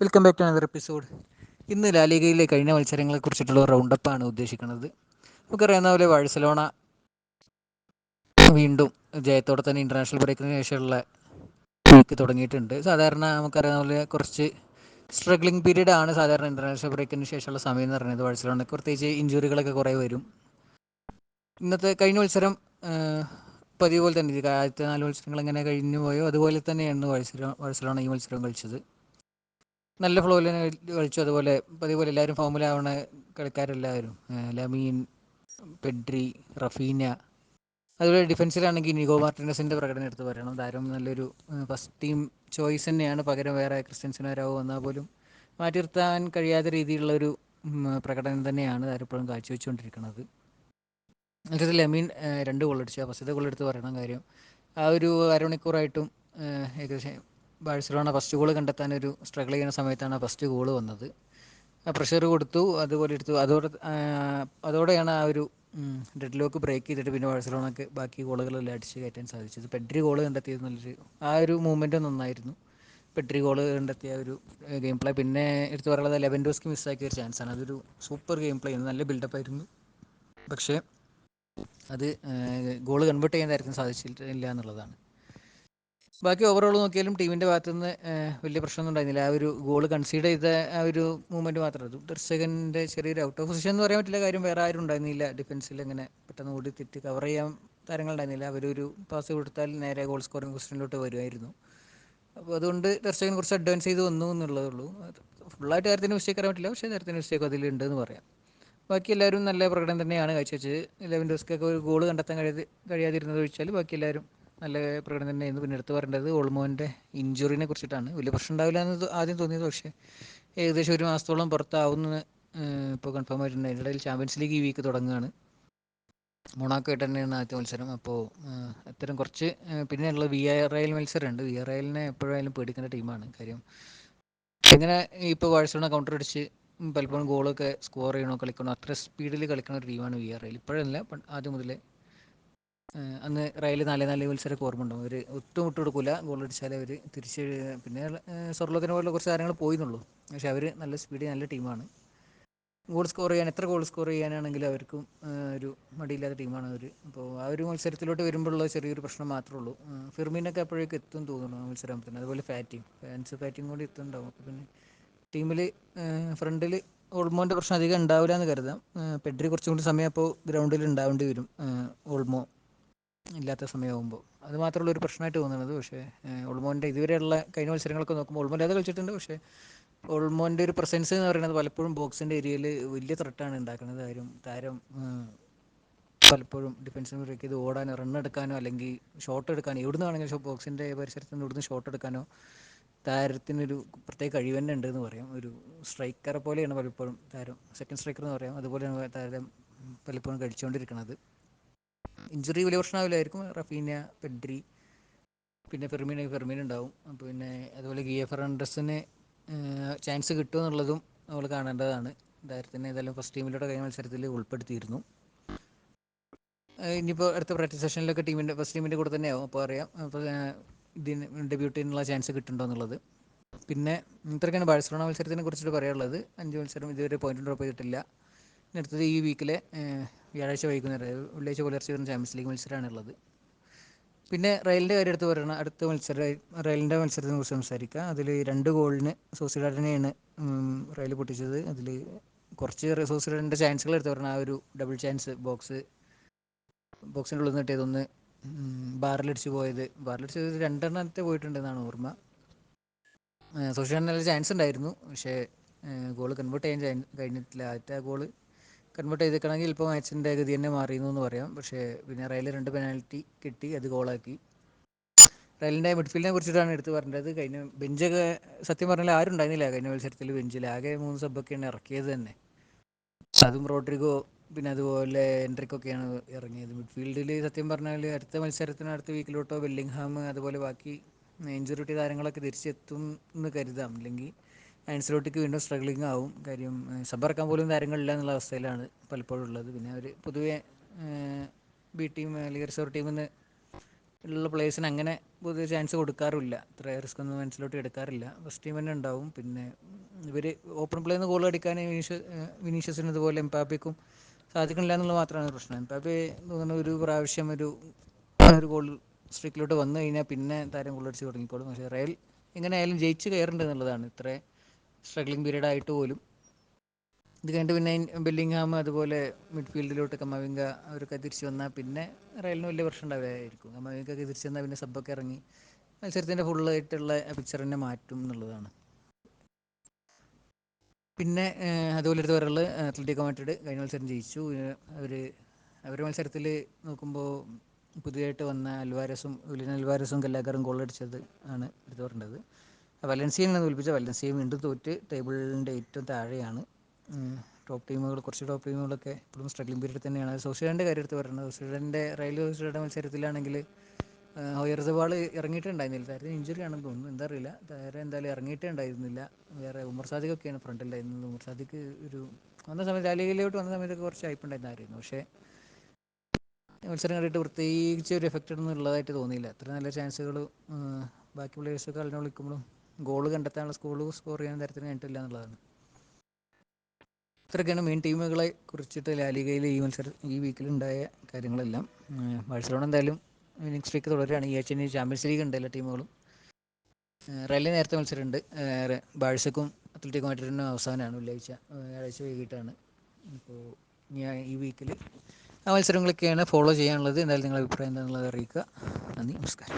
Welcome back to another episode ഇന്ന് ലാലിഗയിലെ കഴിഞ്ഞ മത്സരങ്ങളെ കുറിച്ചിട്ടുള്ള റൗണ്ടപ്പാണ് ഉദ്ദേശിക്കുന്നത്. നമുക്കറിയാവുന്ന പോലെ ബാഴ്സലോണ വീണ്ടും ജയത്തോടെ തന്നെ ഇന്റർനാഷണൽ ബ്രേക്കിന് ശേഷമുള്ള വീക്ക് തുടങ്ങിയിട്ടുണ്ട്. സാധാരണ നമുക്കറിയാവുന്ന പോലെ കുറച്ച് സ്ട്രഗ്ലിംഗ് പീരീഡ് ആണ് സാധാരണ ഇന്റർനാഷണൽ ബ്രേക്കിന് ശേഷമുള്ള സമയം എന്ന് പറയുന്നത് ബാഴ്സലോണയ്ക്ക് പ്രത്യേകിച്ച് ഇഞ്ചുറികളൊക്കെ കുറേ വരും. ഇന്നത്തെ കഴിഞ്ഞ മത്സരം പതിവ് പോലെ തന്നെ. ആദ്യത്തെ നാല് മത്സരങ്ങൾ എങ്ങനെ കഴിഞ്ഞു പോയോ അതുപോലെ തന്നെയാണ് ബാഴ്സലോ ബാഴ്സലോണ ഈ മത്സരം കളിച്ചത്. നല്ല ഫ്ലോയിൽ തന്നെ കളിച്ചു അതുപോലെ പതിപോലെ എല്ലാവരും ഫോമിലാവണ കളിക്കാരെല്ലാവരും ലമീൻ പെഡ്രി റഫീന അതുപോലെ ഡിഫൻസിലാണെങ്കിൽ നിഗോ മാർട്ടിനസിന്റെ പ്രകടനം എടുത്ത് പറയണം. താരം നല്ലൊരു ഫസ്റ്റ് ടീം ചോയ്സ് തന്നെയാണ്. പകരം വേറെ ക്രിസ്ത്യൻസിനോ വരാവോ വന്നാൽ പോലും മാറ്റി നിർത്താൻ കഴിയാത്ത രീതിയിലുള്ളൊരു പ്രകടനം തന്നെയാണ് താരപ്പോഴും കാഴ്ചവെച്ചുകൊണ്ടിരിക്കുന്നത്. മറ്റേത് ലമീൻ രണ്ട് ഗോൾ ആ ഫസ്റ്റത്തെ ഗോൾ എടുത്ത് പറയണം കാര്യം. ആ ഒരു അരമണിക്കൂറായിട്ടും ഏകദേശം ബാഴ്സലോണ ഫസ്റ്റ് ഗോൾ കണ്ടെത്താൻ ഒരു സ്ട്രഗിൾ ചെയ്യുന്ന സമയത്താണ് ഫസ്റ്റ് ഗോൾ വന്നത്. പ്രഷർ കൊടുത്തു അതുപോലെ എടുത്തു. അതോടെ അതോടെയാണ് ആ ഒരു ഡെഡ് ലോക്ക് ബ്രേക്ക് ചെയ്തിട്ട് പിന്നെ ബാഴ്സലോണക്ക് ബാക്കി ഗോളുകളെല്ലാം അടിച്ച് കയറ്റാൻ സാധിച്ചത്. പെഡ്രി ഗോൾ കണ്ടെത്തിയത് നല്ലൊരു ആ ഒരു മൂവ്മെന്റ് നന്നായിരുന്നു. പെട്രി ഗോൾ കണ്ടെത്തിയ ഒരു ഗെയിം പ്ലേ പിന്നെ എടുത്തു പറയുന്നത് ലെവൻ ഡോസ്ക്ക് മിസ്സാക്കിയ ഒരു ചാൻസാണ് അതൊരു സൂപ്പർ ഗെയിം പ്ലേ ആയിരുന്നു നല്ല ബിൽഡപ്പ് ആയിരുന്നു. പക്ഷേ അത് ഗോൾ കൺവേർട്ട് ചെയ്യാൻ കാര്യത്തിന് സാധിച്ചിട്ടില്ല എന്നുള്ളതാണ്. ബാക്കി ഓവറോൾ നോക്കിയാലും ടീമിന്റെ ഭാഗത്തു നിന്ന് വലിയ പ്രശ്നമൊന്നും ഉണ്ടായിരുന്നില്ല. ആ ഒരു ഗോൾ കൺസീഡ് ചെയ്ത ആ ഒരു മൂവ്മെന്റ് മാത്രമേ ദർശകന്റെ ചെറിയൊരു ഔട്ട് ഓഫ് പൊസിഷൻ എന്ന് പറയാൻ പറ്റില്ല. കാര്യം വേറെ ആരും ഉണ്ടായിരുന്നില്ല. ഡിഫൻസിൽ അങ്ങനെ പെട്ടെന്ന് ഓടി തെറ്റി കവർ ചെയ്യാൻ താരങ്ങൾ ഉണ്ടായിരുന്നില്ല. അവരൊരു പാസ് കൊടുത്താൽ നേരെ ഗോൾ സ്കോറിംഗ് പൊസിഷനിലോട്ട് വരുമായിരുന്നു. അപ്പോൾ അതുകൊണ്ട് ദർശകൻ കുറച്ച് അഡ്വാൻസ് ചെയ്ത് വന്നു എന്നുള്ളതേ ഉള്ളൂ. ഫുള്ളായിട്ട് കാര്യത്തിന് മിസ്റ്റേക്ക് അറിയാൻ പറ്റില്ല. പക്ഷേ നേരത്തിന് മിസ്റ്റേക്ക് അതിലുണ്ട് എന്ന് പറയാം. ബാക്കി എല്ലാവരും നല്ല പ്രകടനം തന്നെയാണ് കാഴ്ചവെച്ചത്. ലെവൻ ഡോസ്ക്കൊക്കെ ഒരു ഗോൾ കണ്ടെത്താൻ കഴിയാതെ കഴിയാതിരുന്നത് ഒഴിച്ചാൽ ബാക്കി എല്ലാവരും നല്ല പ്രകടനം തന്നെയായിരുന്നു. പിന്നെ എടുത്ത് പറയേണ്ടത് ഓൾമോന്റെ ഇഞ്ചുറിനെ കുറിച്ചിട്ടാണ്. വലിയ പ്രശ്നം ഉണ്ടാവില്ല എന്ന് ആദ്യം തോന്നിയത്. പക്ഷേ ഏകദേശം ഒരു മാസത്തോളം പുറത്താവുന്ന ഇപ്പോൾ കൺഫേം ആയിട്ടുണ്ട്. അതിന്റെ ഇടയിൽ ചാമ്പ്യൻസ് ലീഗ് ഈ വീക്ക് തുടങ്ങുകയാണ്. മൊണാക്കോ ആയിട്ട് തന്നെയാണ് ആദ്യത്തെ മത്സരം. അപ്പോൾ അത്തരം കുറച്ച് പിന്നെയുള്ള വി ആർ റയൽ മത്സരമുണ്ട്. വി ആർ റയലിനെ എപ്പോഴായാലും പേടിക്കേണ്ട ടീമാണ്. കാര്യം എങ്ങനെ ഇപ്പോൾ ബാഴ്സലോണ കൗണ്ടർ അടിച്ച് പലപ്പോഴും ഗോളൊക്കെ സ്കോർ ചെയ്യണോ കളിക്കണോ അത്ര സ്പീഡിൽ കളിക്കുന്ന ഒരു ടീമാണ് വി ആർ റയൽ ഇപ്പോഴല്ല ആദ്യം മുതലേ അന്ന് റയൽ നാല് നാല് മത്സരമൊക്കെ ഓർമ്മ ഉണ്ടാവും അവർ ഒട്ടും വിട്ടു കൊടുക്കില്ല ഗോൾ അടിച്ചാൽ അവർ തിരിച്ച് പിന്നെ സ്വർലോക്കിനെ പോലുള്ള കുറച്ച് താരങ്ങൾ പോയിന്നുള്ളൂ. പക്ഷെ അവർ നല്ല സ്പീഡ് നല്ല ടീമാണ് ഗോൾ സ്കോർ ചെയ്യാൻ എത്ര ഗോൾ സ്കോർ ചെയ്യാനാണെങ്കിലും അവർക്കും ഒരു മടിയില്ലാത്ത ടീമാണ് അവർ അപ്പോൾ ആ ഒരു മത്സരത്തിലോട്ട് വരുമ്പോഴുള്ള ചെറിയൊരു പ്രശ്നം മാത്രമേ ഉള്ളൂ. ഫിർമീനൊക്കെ എപ്പോഴേക്കും എത്തും തോന്നുന്നു മത്സരത്തിന് അതുപോലെ ഫാറ്റിങ് ഫാൻസ് ഫാറ്റിങ് കൂടി എത്തുന്നുണ്ടാവും. അപ്പോൾ പിന്നെ ടീമിൽ ഫ്രണ്ടിൽ ഓൾമോന്റെ പ്രശ്നം അധികം ഉണ്ടാവില്ല എന്ന് കരുതാം. പെഡ്രി കുറച്ചും കൂടി സമയം അപ്പോൾ ഗ്രൗണ്ടിൽ ഉണ്ടാവേണ്ടി വരും. ഓൾമോ ഇല്ലാത്ത സമയമാകുമ്പോൾ അത് മാത്രമുള്ള ഒരു പ്രശ്നമായിട്ട് തോന്നുന്നത്. പക്ഷേ ഒൾമോന്റെ ഇതുവരെയുള്ള കഴിഞ്ഞ മത്സരങ്ങളൊക്കെ നോക്കുമ്പോൾ ഓൾമോ അത് കളിച്ചിട്ടുണ്ട് പക്ഷേ ഓൾമോന്റെ ഒരു പ്രസൻസ് എന്ന് പറയുന്നത് പലപ്പോഴും ബോക്സിന്റെ ഏരിയയിൽ വലിയ ത്രെട്ടാണ് ഉണ്ടാക്കുന്നത്. കാര്യം താരം പലപ്പോഴും ഡിഫൻസിന് ബ്രേക്ക് ചെയ്ത് ഓടാനോ റൺ എടുക്കാനോ അല്ലെങ്കിൽ ഷോട്ട് എടുക്കാനോ എവിടെ നിന്നാണെങ്കിലും ബോക്സിന്റെ പരിസരത്ത് നിന്ന് ഇവിടുന്ന് ഷോട്ട് എടുക്കാനോ താരത്തിനൊരു പ്രത്യേക കഴിവ് തന്നെ ഉണ്ടെന്ന് പറയാം. ഒരു സ്ട്രൈക്കറെ പോലെയാണ് പലപ്പോഴും താരം. സെക്കൻഡ് സ്ട്രൈക്കർ എന്ന് പറയാം. അതുപോലെയാണ് താരം പലപ്പോഴും കഴിച്ചുകൊണ്ടിരിക്കുന്നത് ഇഞ്ചുറി വലിയ പ്രശ്നമാവില്ലായിരിക്കും. റഫീന പെഡ്രി പിന്നെ ഫെർമീൻ ഫെർമീൻ ഉണ്ടാവും. പിന്നെ അതുപോലെ ഗിയ ഫെർണാണ്ടസിന് ചാൻസ് കിട്ടും എന്നുള്ളതും നമ്മൾ കാണേണ്ടതാണ്. താരത്തിന് ഏതായാലും ഫസ്റ്റ് ടീമിലൂടെ കഴിഞ്ഞ മത്സരത്തിൽ ഉൾപ്പെടുത്തിയിരുന്നു. ഇനിയിപ്പോൾ അടുത്ത പ്രാക്ടീസ് സെഷനിലൊക്കെ ടീമിന്റെ ഫസ്റ്റ് ടീമിന്റെ കൂടെ തന്നെയാവും. അപ്പോൾ അറിയാം അപ്പോൾ ഇതിന് ഡെബ്യൂട്ട് ചെയ്യാനുള്ള ചാൻസ് കിട്ടുന്നുണ്ടോ എന്നുള്ളത്. പിന്നെ ഇത്രയൊക്കെയാണ് ബാഴ്സലോണ മത്സരത്തിനെ കുറിച്ചിട്ട് പറയാനുള്ളത്. അഞ്ച് മത്സരം ഇതുവരെ പോയിന്റ് ഡ്രോപ്പ് ചെയ്തിട്ടില്ല. അടുത്തത് ഈ വീക്കിലെ വ്യാഴാഴ്ച വൈകുന്നേരം വെള്ളിയാഴ്ച പുലർച്ചെ വരുന്ന ചാമ്പ്യൻസ് ലീഗ് മത്സരമാണ് ഉള്ളത് പിന്നെ റയലിന്റെ കാര്യം എടുത്ത് പറയണം അടുത്ത മത്സരം റയലിന്റെ മത്സരത്തിനെ കുറിച്ച് സംസാരിക്കുക അതിൽ രണ്ട് ഗോളിന് സോസിഡാഡിനെയാണ് റയൽ പൊട്ടിച്ചത്. അതിൽ കുറച്ച് സോസിഡാഡിന്റെ ചാൻസുകൾ എടുത്ത് പറഞ്ഞാൽ ആ ഒരു ഡബിൾ ചാൻസ് ബോക്സ് ബോക്സിന്റെ ഉള്ളിൽ നിന്ന് കിട്ടിയതൊന്ന് ബാറിലടിച്ച് പോയത്. ബാറിലടിച്ചത് രണ്ടെണ്ണത്തെ പോയിട്ടുണ്ടെന്നാണ് ഓർമ്മ. സോഷ്യൽ നല്ല ചാൻസ് ഉണ്ടായിരുന്നു. പക്ഷേ ഗോൾ കൺവേർട്ട് ചെയ്യാൻ കഴിഞ്ഞിട്ടില്ല. ആദ്യത്തെ ഗോൾ കൺവേർട്ട് ചെയ്തിക്കണമെങ്കിൽ ഇപ്പോൾ മാച്ചിന്റെ ഗതി തന്നെ മാറിയിരുന്നു എന്ന് പറയാം. പക്ഷേ പിന്നെ റയൽ രണ്ട് പെനാൽറ്റി കിട്ടി അത് ഗോളാക്കി റയലിന്റെ മിഡ്ഫീൽഡിനെ കുറിച്ചിട്ടാണ് എടുത്ത് പറഞ്ഞത്. കഴിഞ്ഞ ബെഞ്ചൊക്കെ സത്യം പറഞ്ഞാൽ ആരും ഉണ്ടായിരുന്നില്ല കഴിഞ്ഞ മത്സരത്തിൽ ബെഞ്ചിൽ ആകെ മൂന്ന് സബ്ബൊക്കെയാണ് ഇറക്കിയത് തന്നെ. അതും റോഡ്രിഗോ പിന്നെ അതുപോലെ എൻട്രിക്കൊക്കെയാണ് ഇറങ്ങിയത്. മിഡ്ഫീൽഡിൽ സത്യം പറഞ്ഞാൽ അടുത്ത മത്സരത്തിന് അടുത്ത വീക്കിലോട്ടോ വെല്ലിംഗ്ഹാം അതുപോലെ ബാക്കി ഇഞ്ചുറിട്ടി താരങ്ങളൊക്കെ തിരിച്ചെത്തും എന്ന് കരുതാം. അല്ലെങ്കിൽ ആൻസിലോട്ടിക്ക് വീണ്ടും സ്ട്രഗ്ലിംഗ് ആവും കാര്യം സബർക്കാൻ പോലും താരങ്ങളില്ല എന്നുള്ള അവസ്ഥയിലാണ് പലപ്പോഴും ഉള്ളത്. പിന്നെ അവർ പൊതുവെ ബി ടീം അല്ലെങ്കിൽ റിസർവ് ടീമിൽ നിന്ന് ഉള്ള പ്ലേയേഴ്സിന് അങ്ങനെ പൊതുവെ ചാൻസ് കൊടുക്കാറില്ല ഇത്ര റിസ്ക് ഒന്നും മനസ്സിലോട്ട് എടുക്കാറില്ല. ഫസ്റ്റ് ടീം തന്നെ ഉണ്ടാവും. പിന്നെ ഇവർ ഓപ്പൺ പ്ലേന്ന് ഗോൾ അടിക്കാൻ വിനീഷ് വിനീഷ്യസിന് ഇതുപോലെ എംപാപ്പിക്കും സാധിക്കണില്ല എന്നുള്ളത് മാത്രമാണ് പ്രശ്നം. എംപാപ്പി തോന്നുന്ന ഒരു പ്രാവശ്യം ഒരു ഒരു ഗോൾ സ്ട്രീക്കിലോട്ട് വന്നു കഴിഞ്ഞാൽ പിന്നെ താരം ഗോളടിച്ച് തുടങ്ങിക്കോളും. പക്ഷേ റയൽ എങ്ങനെയായാലും ജയിച്ച് കയറേണ്ടത് എന്നുള്ളതാണ്. ഇത്ര സ്ട്രഗ്ലിംഗ് പീരീഡ് ആയിട്ട് പോലും. ഇത് കഴിഞ്ഞിട്ട് പിന്നെ ബെല്ലിംഗ്ഹാം അതുപോലെ മിഡ്ഫീൽഡിലോട്ട് കമാവിംഗ അവരൊക്കെ തിരിച്ചു വന്നാൽ പിന്നെ റയലിന് വലിയ പ്രശ്നം ഉണ്ടാവില്ലായിരിക്കും. ഒക്കെ തിരിച്ചു വന്നാൽ പിന്നെ സബ്ബൊക്കെ ഇറങ്ങി മത്സരത്തിന്റെ ഫുള്ളായിട്ടുള്ള പിക്ചർ തന്നെ മാറ്റും എന്നുള്ളതാണ്. പിന്നെ അതുപോലെ ഒരു പറയാനുള്ളത് അത്ലറ്റിക് മാഡ്രിഡ് കഴിഞ്ഞ മത്സരം ജയിച്ചു. അവർ അവരുടെ മത്സരത്തിൽ നോക്കുമ്പോൾ പുതിയതായിട്ട് വന്ന അൽവാരസും ഉലിൻ അൽവാരസും കല്ലാക്കാരും ഗോളടിച്ചത് ആണ് എടുത്ത് പറയേണ്ടത് നിന്ന് തോൽപ്പിച്ച? വലൻസിയ വീണ്ടും തോറ്റ് ടേബിളിന്റെ ഏറ്റവും താഴെയാണ്. ടോപ്പ് ടീമുകൾ കുറച്ച് ടോപ്പ് ടീമുകളൊക്കെ ഇപ്പോഴും സ്ട്രഗ്ലിംഗ് പീരീഡ് തന്നെയാണ്. സോസിഡന്റെ കാര്യം എടുത്ത് പറയുന്നത്. സോസിഡന്റെ റയൽ സൂക്ഷിരയുടെ മത്സരത്തിലാണെങ്കിൽ ഹോയർസവാൾ ഇറങ്ങിയിട്ടുണ്ടായിരുന്നില്ല. താരത്തിന് ഇഞ്ചുറി ആണെന്ന് തോന്നുന്നു. എന്താ അറിയില്ല. താരം എന്തായാലും ഇറങ്ങിയിട്ടേ ഉണ്ടായിരുന്നില്ല വേറെ ഉമർ സാദിഖൊക്കെയാണ് ഫ്രണ്ടിലായിരുന്നത്. ഉമർ സാദിഖ് ഒരു വന്ന സമയത്ത് ലാലിഗയിലോട്ട് വന്ന സമയത്തൊക്കെ കുറച്ച് അയപ്പുണ്ടായിരുന്നായിരുന്നു പക്ഷേ മത്സരം കണ്ടിട്ട് പ്രത്യേകിച്ച് ഒരു എഫക്റ്റ് ഒന്നും ഉള്ളതായിട്ട് തോന്നിയില്ല. അത്ര നല്ല ചാൻസുകൾ ബാക്കി പ്ലേയേഴ്സൊക്കെ അതിനെ വിളിക്കുമ്പോഴും ഗോൾ കണ്ടെത്താനുള്ള സ്കൂൾ സ്കോർ ചെയ്യുന്ന തരത്തിൽ കണ്ടിട്ടില്ല എന്നുള്ളതാണ്. ഇത്രയൊക്കെയാണ് മെയിൻ ടീമുകളെ കുറിച്ചിട്ട് ലാലികയിൽ ഈ മത്സരം ഈ വീക്കിലുണ്ടായ കാര്യങ്ങളെല്ലാം. ബാഴ്സലോണ എന്തായാലും വിന്നിംഗ് സ്ട്രീക്ക് തുടരുകയാണ്. ഈ ആഴ്ച ഇനി ചാമ്പ്യൻസ് ലീഗ് ഉണ്ട് എല്ലാ ടീമുകളും റയലിന് നേരത്തെ മത്സരമുണ്ട്. ബാഴ്സക്കും അത്ലറ്റികോ മാഡ്രിഡിനും അവസാനമാണ് വെള്ളിയാഴ്ച. വ്യാഴാഴ്ച വൈകിട്ടാണ്. അപ്പോൾ ഞാൻ ഈ വീക്കിൽ ആ മത്സരങ്ങളൊക്കെയാണ് ഫോളോ ചെയ്യാനുള്ളത്. എന്തായാലും നിങ്ങളുടെ അഭിപ്രായം എന്താണെന്നുള്ളത് അറിയിക്കുക. നന്ദി നമസ്കാരം.